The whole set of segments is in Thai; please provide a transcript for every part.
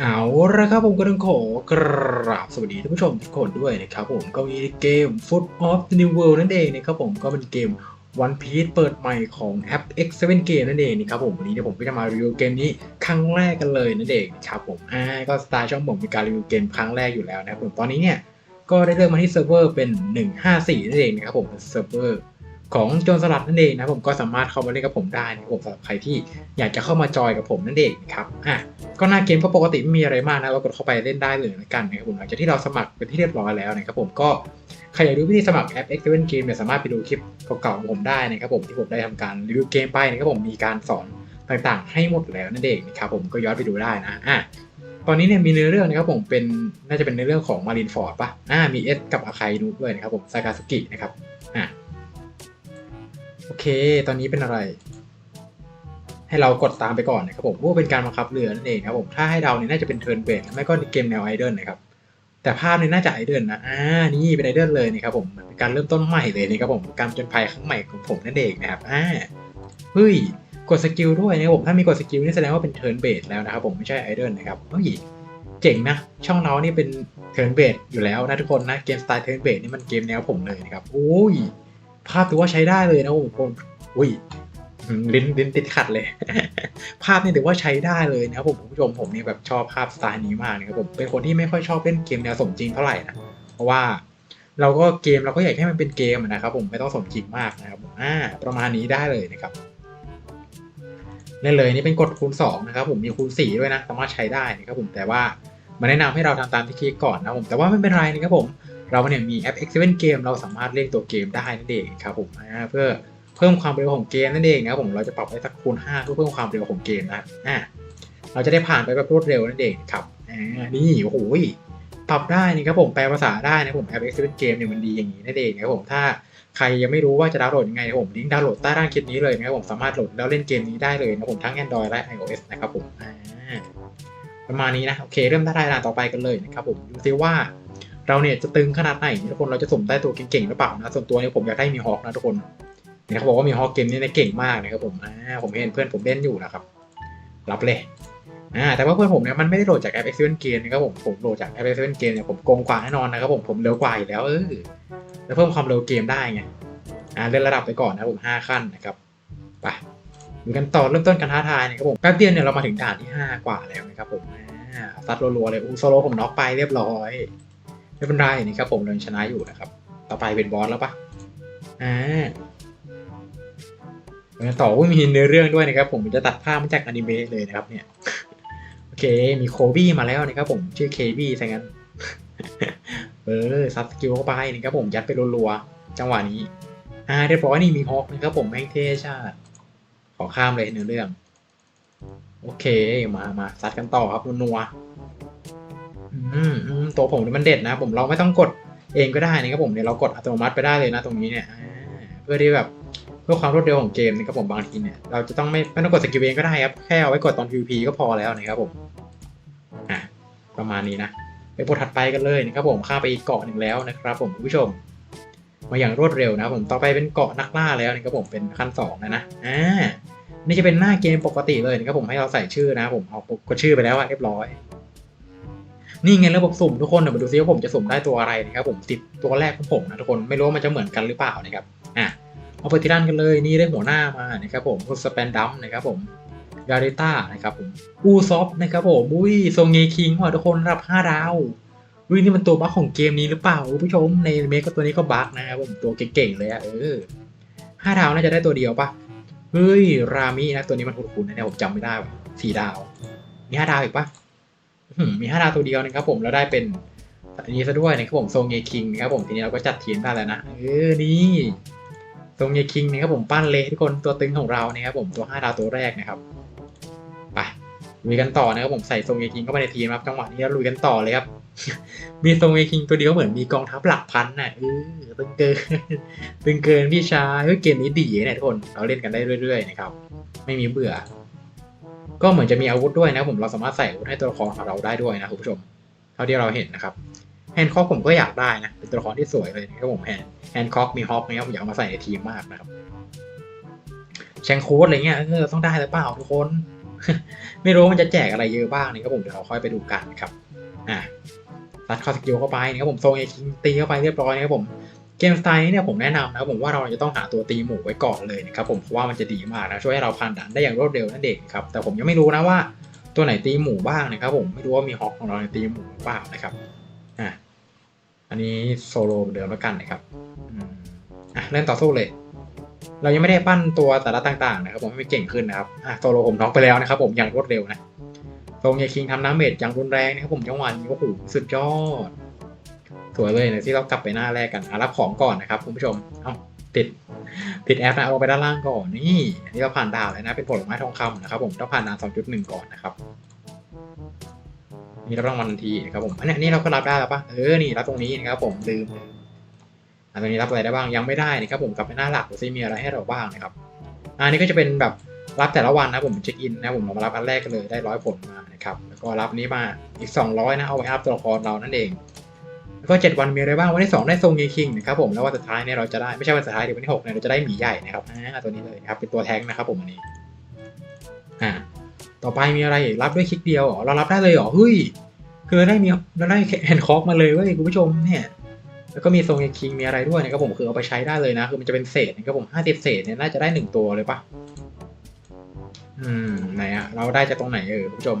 เอาละครับผมก็ต้องขอกราบสวัสดีท่านผู้ชมทุกคนด้วยนะครับผมก็มีเกม Foot of the New World นั่นเองนะครับผมก็เป็นเกม One Piece เปิดใหม่ของแอป X7 Game นั่นเองนะครับผมวันนี้เนี่ยผมก็จะมารีวิวเกมนี้ครั้งแรกกันเลยนั่นเองนะครับผมอ่าก็สไตล์ช่องผมมีการรีวิวเกมครั้งแรกอยู่แล้วนะครับผมตอนนี้เนี่ยก็ได้เริ่มมาที่เซิร์ฟเวอร์เป็น 154นั่นเองนะครับผมเซิร์ฟเวอร์ ของโจรสลัดนั่นเองนะครับผมก็สามารถเข้ามาเล่นกับผมได้นะครับผมสำหรับใครที่อยากจะเข้ามาจอยกับผมนั่นเองนะครับอะก็หน้าเกมก็ปกติไม่มีอะไรมากนะเรากดเข้าไปเล่นได้เลยละกันนะครับผมหลังจากที่เราสมัครเป็นที่เรียบร้อยแล้วนะครับผมก็ใครอยากดูวิธีสมัครแอป X7 Game เนี่ยสามารถไปดูคลิปเก่าๆของผมได้นะครับผมที่ผมได้ทำการรีวิวเกมไปนะครับผมมีการสอนต่างๆ ให้หมดแล้วนั่นเองนะครับผมก็ย้อนไปดูได้นะอะตอนนี้เนี่ยมีเนื้อเรื่องนะครับผมเป็นน่าจะเป็นในเรื่องของมารินฟอร์ดป่ะอ่ามีเอสกับอาคายนูด้วยนะครับผมซากาสกินะครับอะ โอเค ตอนนี้เป็นอะไร ให้เรากดตามไปก่อนนะครับผมว่าเป็นการบังคับเรือนั่นเองครับผม ถ้าให้เดาเนี่ยน่าจะเป็นเทิร์นเบสไม่ก็เกมแนวไอเดิลนะครับ แต่ภาพเนี่ยน่าจะไอเดิลนะ อ่า นี่เป็นไอเดิลเลยนะครับผมเป็นการเริ่มต้นใหม่เลยนะครับผม การจนภัยครั้งใหม่ของผมนั่นเองนะครับ อ่า เฮ้ย กดสกิลด้วยนะครับผม ถ้ามีกดสกิลนี่แสดงว่าเป็นเทิร์นเบสแล้วนะครับผม ไม่ใช่ไอเดิลนะครับเฮ้ยเจ๋งนะ ช่องเรานี่เป็นเทิร์นเบสอยู่แล้วนะทุกคนนะ เกมสไตล์เทิร์นเบสนี่มันเกมแนวผมเลยนะครับ โอ้ย ภาพถือว่าใช้ได้เลยนะผมผมอุ้ยลิ้นลิ้นติดขัดเลย ภาพนี่ถือว่าใช้ได้เลยนะครับผมผู้ชมผมเนี่ยแบบชอบภาพสไตล์นี้มากนะครับผมเป็นคนที่ไม่ค่อยชอบเล่นเกมแนวสมจริงเท่าไหร่นะเพราะว่าเราก็เกมเราก็อยากให้มันเป็นเกมนะครับ ผมไม่ต้องสมจริงมากนะครับผมอ่าประมาณนี้ได้เลยนะครับเล่นเลยนี่เป็นกดคูณ2นะครับผมมีคูณ4ด้วยนะสามารถใช้ได้นะครับผมแต่ว่ามาแนะนำให้เราทำตามที่คลิกก่อนนะครับผมแต่ว่าไม่เป็นไรนะครับผม เราเนี่ยมีแอป X7 Game เราสามารถเรียกตัวเกมได้นั่นเองครับผมอ่าเพื่อเพิ่มความเร็วของเกมนั่นเองนะครับผมเราจะปรับไว้สักคูณ5เพื่อเพิ่มความเร็วของเกมนะอ่าเราจะได้ผ่านไปแบบรวดเร็วนั่นเองครับอ่านี่โอ้โหปรับได้นี่ครับผมแปลภาษาได้นะผมแอป X7 Game เนี่ยมันดีอย่างนี้นั่นเองนะครับผมถ้าใครยังไม่รู้ว่าจะดาวน์โหลดยังไงนะผมลิงก์ดาวน์โหลดใต้ล่างคลิปนี้เลยนะครับผมสามารถโหลดแล้วเล่นเกมนี้ได้เลยนะผมทั้ง Android และ iOS นะครับผมประมาณนี้นะโอเคเริ่มได้ด่านต่อไปกันเลยนะครับผมดูซิว่า เราเนี่ยจะตึงขนาดไหนทุกคนเราจะสมได้ตัวเก่งๆหรือเปล่านะส่วนตัวเนี่ยผมอยากได้มีฮอคนะทุกคนเนี่ยเขาบอกว่ามีฮอกเกมนี่นะเก่งมากนะครับผมผมเห็นเพื่อนผมเล่นอยู่นะครับรับเลยอ่าแต่ว่าเพื่อนผมเนี่ยมันไม่ได้โหลดจากแอป X7 Game นะครับผมผมโหลดจากแอป X7 Game เนี่ยผมโกงกว่าแน่นอนนะครับผมผมเร็วกว่าอยู่แล้วเออแล้วเพิ่มความเร็วเกมได้ไงอ่าเล่นระดับไปก่อนนะผมห้าขั้นนะครับไปดูกันต่อเริ่มต้นการท้าทายนะครับผมแป๊บเดียวเนี่ยเรามาถึงด่านที่ห้ากว่าแล้วนะครับผมอ่าซัดรัวๆเลยอูโซโลผมน็อกไปเรียบร้อย ไม่เป็นไรนะครับผมเรายังชนะอยู่นะครับ ต่อไปเป็นบอสแล้วปะอ่าต่อว่ามีเนื้อเรื่องด้วยนะครับ ผมจะตัดภาพมาจากอนิเมะเลยนะครับ เนี่ยโอเคมีโคบี้มาแล้วนะครับ ผมชื่อเคบี้ซะงั้นเออซับสกิลเข้าไปนะครับผมยัดไปรัวๆจังหวะนี้อ่าเรียบร้อยนี่มีฮอกนะครับผมแม่งเท่ชาติขอข้ามเลยเนื้อเรื่อง โอเคมามาซัดกันต่อครับนัวๆ อืมอืมตัวผมนี่มันเด็ดนะ ผมเราไม่ต้องกดเองก็ได้นะครับผมเนี่ยเรากดอัตโนมัติไปได้เลยนะตรงนี้เนี่ยอ่าเพื่อที่แบบเพื่อความรวดเร็วของเกมนะครับผมบางทีเนี่ยเราจะต้องไม่ไม่ต้องกดสกิลเองก็ได้ครับแค่เอาไว้กดตอน PVP ก็พอแล้วนะครับผมอะประมาณนี้นะไปบทถัดไปกันเลยนะครับผมข้าไปอีกเกาะหนึ่งแล้วนะครับ ผมคุณผู้ชม มาอย่างรวดเร็วนะผมต่อไปเป็นเกาะนักล่าแล้วนะครับผมเป็นขั้นสองนะนะอ่านี่จะเป็นหน้าเกมปกติเลยนะครับผมให้เราใส่ชื่อนะผมเอากดชื่อไปแล้วอะเรียบร้อย นี่ไงระบบสุ่มทุกคนเดี๋ยวมาดูซิว่าผมจะสุ่มได้ตัวอะไรนะครับผมติดตัวแรกของผมนะทุกคนไม่รู้ว่ามันจะเหมือนกันหรือเปล่านะครับอะเอาไปที่ด้านกันเลยนี่ได้หัวหน้ามานะครับผมสเปนดัมนะครับผมกาเรต้านะครับผมอูซอฟนะครับผมอุ้ยโซงเงคิงว่ะทุกคนรับ 5 ดาวอุ้ยนี่มันตัวบั๊กของเกมนี้หรือเปล่าผู้ชมในเมก็ตัวนี้ก็บั๊กนะครับผมตัวเก่งๆเลยอะเออห้าดาวน่าจะได้ตัวเดียวปะเฮ้ยรามินะตัวนี้มันคุ้นๆนะเนี่ยผมจำไม่ได้ว่ะสี่ดาวมีห้าดาวอีกปะ มีห้าดาวตัวเดียวนะครับผมแล้วได้เป็นอันนี้ซะด้วยนะครับผมโซงเงคิงนะครับผมทีนี้เราก็จัดทีมได้แล้วนะเออนี่ตรงเยคิงนะครับผมปั้นเลยทุกคนตัวตึงของเรานะครับผมตัว5ดาวตัวแรกนะครับไปลุยกันต่อนะครับผมใส่ทรงเยคิงเข้าไปในทีมครับจังหวะนี้เราลุยกันต่อเลยครับมีทรงเยคิงตัวเดียวเหมือนมีกองทัพหลักพันน่ะเออตึงเกินตึงเกินพี่ชายเฮ้ยเกมนี้ดีเนี่ยทุกคนเราเล่นกันได้เรื่อย ๆ นะครับไม่มีเบื่อ ก็เหมือนจะมีอาวุธด้วยนะผมเราสามารถใส่อาวุธให้ตัวละครของเราได้ด้วยนะคุณผู้ชม เท่าที่เราเห็นนะครับแฮนด์คอกผมก็อยากได้นะเป็นตัวละครที่สวยเลยนะครับผมแฮนแฮนด์คอกมีฮอกนะครับผมอยากมาใส่ในทีมมากนะครับแชงค้ดอะไรเงี้ยเออต้องได้หรือเปล่าทุกคน ไม่รู้มันจะแจกอะไรเยอะบ้างนะครับผมเดี๋ยวเราค่อยไปดูกันนะครับอะตัดคอสกิลเข้าไปนะครับผมโซงเอคิงตีเข้าไปเรียบร้อยนะครับผม เกมสไตล์นี้เนี่ยผมแนะนำนะครับผมว่าเราจะต้องหาตัวตีหมู่ไว้ก่อนเลยนะครับผมเพราะว่ามันจะดีมากนะช่วยให้เราผ่านด่านได้อย่างรวดเร็วนั่นเองครับแต่ผมยังไม่รู้นะว่าตัวไหนตีหมู่บ้างนะครับผมไม่รู้ว่ามีฮอกของเราในตีหมู่หรือเปล่านะครับอะอันนี้โซโล่เดิมแล้วกันนะครับอะเล่นต่อสู้เลย เรายังไม่ได้ปั้นตัวแต่ละต่างๆนะครับผมให้มันเก่งขึ้นนะครับอะโซโลผมน็อกไปแล้วนะครับผมอย่างรวดเร็วนะโซงเยคิงทำน้ำเมจอย่างรุนแรงนะครับผมจังหวะนี้โอ้โหสุดยอด สวเลยนะที่เรากลับไปหน้าแรกกันอะรับของก่อนนะครับคุณผู้ชมเอ้าติดติดแอปนะเอาไปด้านล่างก่อนนี่อันนี้เราผ่านดาวเลยนะเป็นผลไม้ทองคำนะครับผมต้องผ่านด่าน 2.1 ก่อนนะครับนี่รับรางวัลทันทีนะครับผมอันนี้นนี้เราก็รับได้แล้วปะเออนี่รับตรงนี้นะครับผมลืมอันตรงนี้รับอะไรได้บ้างยังไม่ได้นะครับผมกลับไปหน้าหลักดูซิมีอะไรให้เราบ้างนะครับอันนี้ก็จะเป็นแบบรับแต่ละวันนะผมเช็คอินนะผมเรามารับอันแรกกันเลยได้ร้อยผลมานะครับแล้วก็รับนี้มาอีก 200นะเอาไว้อัพตัวละครเรานั่นเอง ก็ 7 วันมีอะไรบ้างวันที่ 2 ได้ทรงเยคิงนะครับผมแล้ววันสุดท้ายเนี่ยเราจะได้ไม่ใช่วันสุดท้ายเดี๋ยววันที่6เนี่ยเราจะได้หมีใหญ่นะครับอ่าตัวนี้เลยนะครับเป็นตัวแท้งนะครับผมอันนี้อ่าต่อไปมีอะไรรับด้วยคลิกเดียวเหรอเรารับได้เลยเหรอเฮ้ยคือเราได้มีเราได้แฮนด์คอกมาเลยเว้ยคุณผู้ชมเนี่ยแล้วก็มีทรงเยคิงมีอะไรด้วยนะครับผมคือเอาไปใช้ได้เลยนะคือมันจะเป็นเศษนะครับผม50เศษเนี่ยน่าจะได้หนึ่งตัวเลยปะอืมไหนอะเราได้จากตรงไหนเออคุณผู้ชม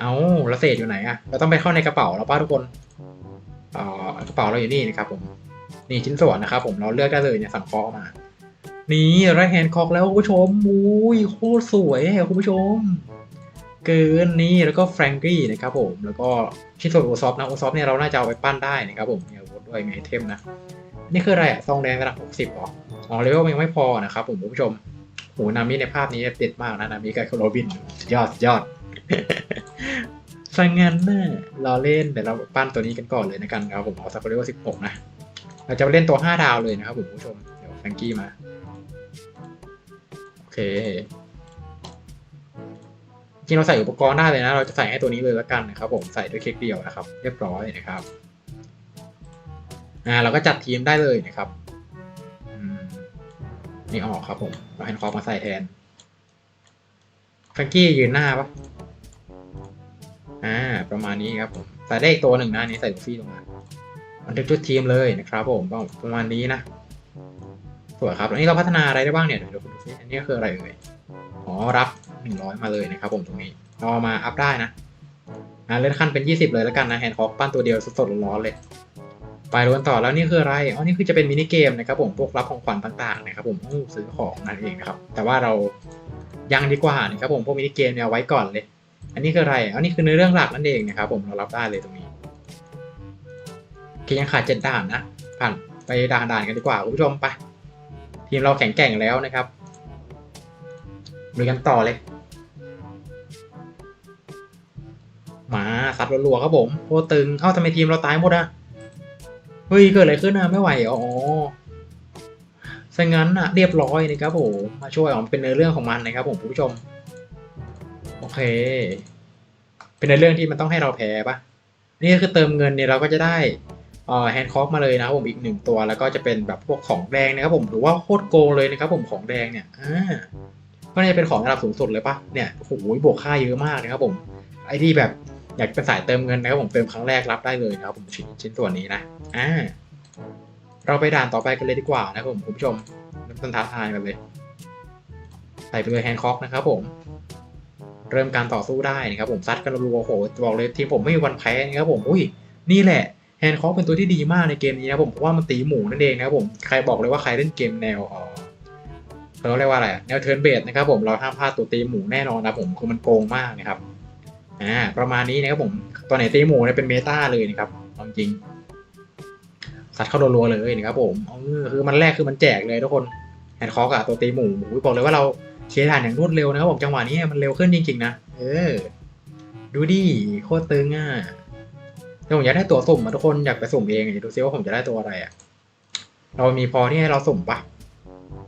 เอาแล้วเศษอยู่ไหนอะเราต้องไปเข้าในกระเป๋าแล้วป้าทุกคนอ่อกระเป๋าเราอยู่นี่นะครับผมนี่ชิ้นส่วนนะครับผมเราเลือกได้เลยเนี่ยสั่งเคาะมา นี่ไรแฮนด์คอกแล้วคุณผู้ชมอุ้ยโคตรสวยคุณผู้ชม เกินนี่แล้วก็แฟรงกี้นะครับผมแล้วก็ชิ้นส่วนโอซอฟนะโอซอฟเนี่ยเราน่าจะเอาไปปั้นได้นะครับผมมีอาวุธด้วยมีไอเทมนะนี่คืออะไรอะซองแดงระดับ60อ๋ออ๋อเลเวลยังไม่พอนะครับผมคุณผู้ชมโหนามิในภาพนี้เด็ดมากนะนามิกับโรบินสุดยอดสุดยอด สังงั้นน่ะเราเล่นเดี๋ยวเราปั้นตัวนี้กันก่อนเลยนะกันครับผมเอาซัปเปอร์เวลสิบหกนะ เราจะไปเล่นตัวห้าดาวเลยนะครับผมผู้ชม เดี๋ยวแฟงกี้มา โอเค จริงเราใส่อุปกรณ์ได้เลยนะ เราจะใส่ให้ตัวนี้เลยล้วกันนะครับผมใส่ด้วยคลิกเดียวนะครับ เรียบร้อยนะครับอ่าเราก็จัดทีมได้เลยนะครับนี่ออกครับผม เราแฮนด์คอร์มาใส่แทนแฟงกี้ยืนหน้าปะ อ่าประมาณนี้ครับผมใส่ได้อีกตัวหนึ่งนะนี้ใส่ลูฟี่ลงมาบันทึกชุดทีมเลยนะครับผมก็ประมาณนี้นะสวยครับอันนี้เราพัฒนาอะไรได้บ้างเนี่ยเดี๋ยวคุณดูซิอันนี้คืออะไรเอ่ยอ๋อรับหนึ่งร้อยมาเลยนะครับผมตรงนี้เราเอามาอัพได้นะอ่าเลื่อนขั้นเป็นยี่สิบเลยแล้วกันนะแฮนด์คอกปั้นตัวเดียวสดๆร้อนๆเลยไปดูกันต่อแล้วนี่คืออะไร อ๋อ นี่คือจะเป็นมินิเกมนะครับผม พวกรับของขวัญต่างๆนะครับผมซื้อของนั่นเองนะครับ แต่ว่าเรายังดีกว่านะครับผม พวกมินิเกมเนี่ยเอาไว้ก่อนเลย อันนี้คืออะไร อันนี้คือเนื้อเรื่องหลักนั่นเองนะครับผมเรารับได้เลยตรงนี้คยังขาดเจ็ดด่านนะ ผ่านไปด่านด่านกันดีกว่าคุณผู้ชมไป ทีมเราแข็งแกร่งแล้วนะครับลุยกันต่อเลย มาซัดรัวๆครับผมโคตรตึง เอ้าทำไมทีมเราตายหมดอะเฮ้ยเกิดอะไรขึ้นอะไม่ไหวอ๋อซะงั้นอะเรียบร้อยนะครับผมมาช่วยอ๋อมเป็นเนื้อเรื่องของมันนะครับผมคุณผู้ชม เค เป็นในเรื่องที่มันต้องให้เราแพ้ปะนี่ก็คือเติมเงินเนี่ยเราก็จะได้แฮนด์คอฟมาเลยนะครับผมอีกหนึ่งตัวแล้วก็จะเป็นแบบพวกของแดงนะครับผมหรือว่าโคตรโกงเลยนะครับผมของแดงเนี่ยอ่าก็น่าจะเป็นของระดับสูงสุดเลยปะเนี่ยโอ้โหบวกค่าเยอะมากนะครับผมไอที่แบบอยากเป็นสายเติมเงินนะครับผมเติมครั้งแรกรับได้เลยนะครับผมชิ้นชิ้นส่วนนี้นะอ่าเราไปด่านต่อไปกันเลยดีกว่านะครับผมคุณผู้ชมมต้นท้าทายกันเลยใส่ไปเลยแฮนด์คอฟนะครับผม เริ่มการต่อสู้ได้นะครับผมซัดกันรัวๆโหบอกเลยทีมผมไม่มีวันแพ้นะครับผมอุ้ยนี่แหละแฮนด์คอฟเป็นตัวที่ดีมากในเกมนี้นะผมเพราะว่ามันตีหมูนั่นเองนะครับผมใครบอกเลยว่าใครเล่นเกมแนวเออเขาเรียกว่าอะไรแนวเทิร์นเบสนะครับผมเราห้ามพลาดตัวตีหมูแน่นอนนะผมคือมันโกงมากนะครับอ่าประมาณนี้นะครับผมตัวไหนตีหมูเนี่ยเป็นเมตาเลยนะครับเอาจริงซัดเข้ารัวๆเลยนะครับผมเออคือมันแรกคือมันแจกเลยทุกคน แฮนคอฟกับตัวตีหมูอุ๊ยบอกเลยว่าเราเคลียร์ด่านอย่างรวดเร็วนะครับผมจังหวะนี้มันเร็วขึ้นจริงๆนะเออ ดูดิโคตรตึงอะแต่ผมอยากได้ตัวสุ่มอะทุกคนอยากไปสุ่มเองอยากดูซิว่าผมจะได้ตัวอะไรอะ เรามีพอที่ให้เราสุ่มปะ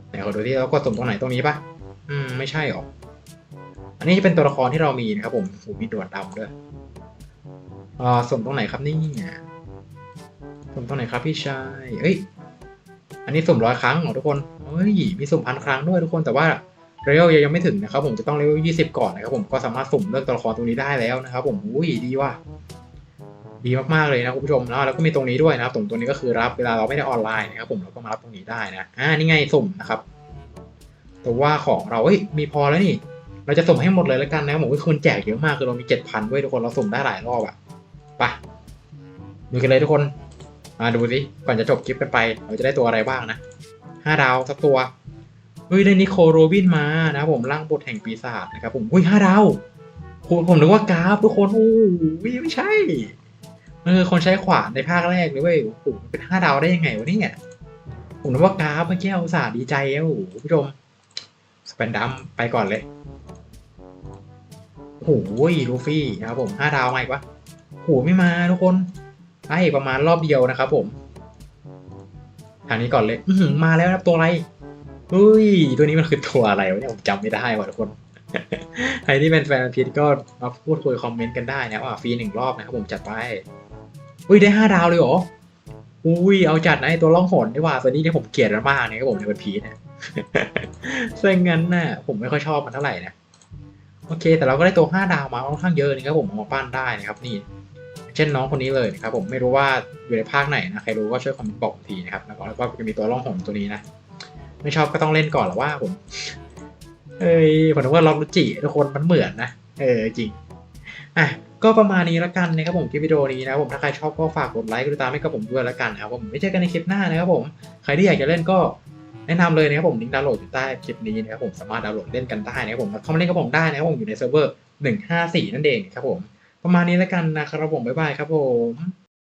ไหนขอดูที่เรากดสุ่มตรงไหนตรงนี้ปะอืมไม่ใช่หรออันนี้จะเป็นตัวละครที่เรามีนะครับผมโอ้มีดวดดำด้วยอ่าสุ่มตรงไหนครับนี่สุ่มตรงไหนครับพี่ชายเอ้ย อันนี้สุ่มร้อยครั้งเหรอทุกคนเฮ้ยมีสุ่มพันครั้งด้วยทุกคนแต่ว่าเลเวลยังไม่ถึงนะครับผมจะต้องเลเวล20ก่อนนะครับผมก็สามารถสุ่มเลือกตัวละครตรงนี้ได้แล้วนะครับผมอุ้ยดีว่ะดีมากๆเลยนะคุณผู้ชมนะแล้วก็มีตรงนี้ด้วยนะครับตรงตัวนี้ก็คือรับเวลาเราไม่ได้ออนไลน์นะครับผมเราก็มารับตรงนี้ได้นะอ่านี่ไงสุ่มนะครับแต่ว่าของเราเอ้ยมีพอแล้วนี่เราจะสุ่มให้หมดเลยแล้วกันนะผมคือมันแจกเยอะมากคือเรามี7,000ด้วยทุกคนเราสุ่มได้หลายรอบอะไปดูกันเลยทุกคน มาดูสิก่อนจะจบคลิปกันไป เราจะได้ตัวอะไรบ้างนะห้าดาวสักตัว เฮ้ย ได้นิโคโรบินมานะผมร่างบทแห่งปีศาจนะครับผมอุ้ยห้าดาวผมผมนึกว่ากราฟทุกคนโอ้ยไม่ใช่มันคือคนใช้ขวานในภาคแรกเลยเว้ยโอ้โหมันเป็นห้าดาวได้ยังไงวะเนี่ยผมนึกว่ากราฟเมื่อกี้อุตส่าห์ดีใจแล้วโอ้โหผู้ชมสแปนดัมไปก่อนเลยโอ้โหลูฟี่นะครับผมห้าดาวมาอีกวะโอ้โหไม่มาทุกคน ไอ้ประมาณรอบเดียวนะครับผมทางนี้ก่อนเลยมาแล้วนะครับตัวอะไรเฮ้ยตัวนี้มันคือตัวอะไรวะเนี่ยผมจำไม่ได้ว่ะทุกคนใครที่เป็นแฟนพีทก็มาพูดคุยคอมเมนต์กันได้นะว่าฟรีหนึ่งรอบนะครับผมจัดไปอุ้ยได้ห้าดาวเลยเหรออุ้ยเอาจัดนะไอตัวล่องหนดีกว่าตัวนี้ที่ผมเกลียดมันมากเนี่ยครับผมในวันพีทนะซึ่งงั้นน่ะผมไม่ค่อยชอบมันเท่าไหร่นะโอเค แต่เราก็ได้ตัว5ดาวมาค่อนข้างเยอะนะครับผมเอามาปั้นได้นะครับนี่ เช่นน้องคนนี้เลยนะครับผมไม่รู้ว่าอยู่ในภาคไหนนะใครรู้ก็ช่วยคอมเมนต์บอกทีนะครับแล้วก็แล้วก็จะมีตัวล่องหนตัวนี้นะ ไม่ชอบก็ต้องเล่นก่อนหรอว่าผมเอ้ยผมนึกว่าล็อกรุจิทุกคนมันเหมือนนะเออจริงอะก็ประมาณนี้ละกันนะครับผมคลิปวิดีโอนี้นะครับผมถ้าใครชอบก็ฝากกดไลค์กดติดตามให้กับผมด้วยละกันนะครับผมไม่เจอกันในคลิปหน้านะครับผมใครที่อยากจะเล่นก็แนะนำเลยนะครับผมลิงก์ดาวน์โหลดอยู่ใต้คลิปนี้นะครับผมสามารถดาวน์โหลดเล่นกันได้นะครับผมเข้ามาเล่นกับผมได้นะครับผมอยู่ในเซิร์ฟเวอร์154 นั่นเองครับผม ประมาณนี้แล้วกันนะครับผมบ๊ายบายครับผม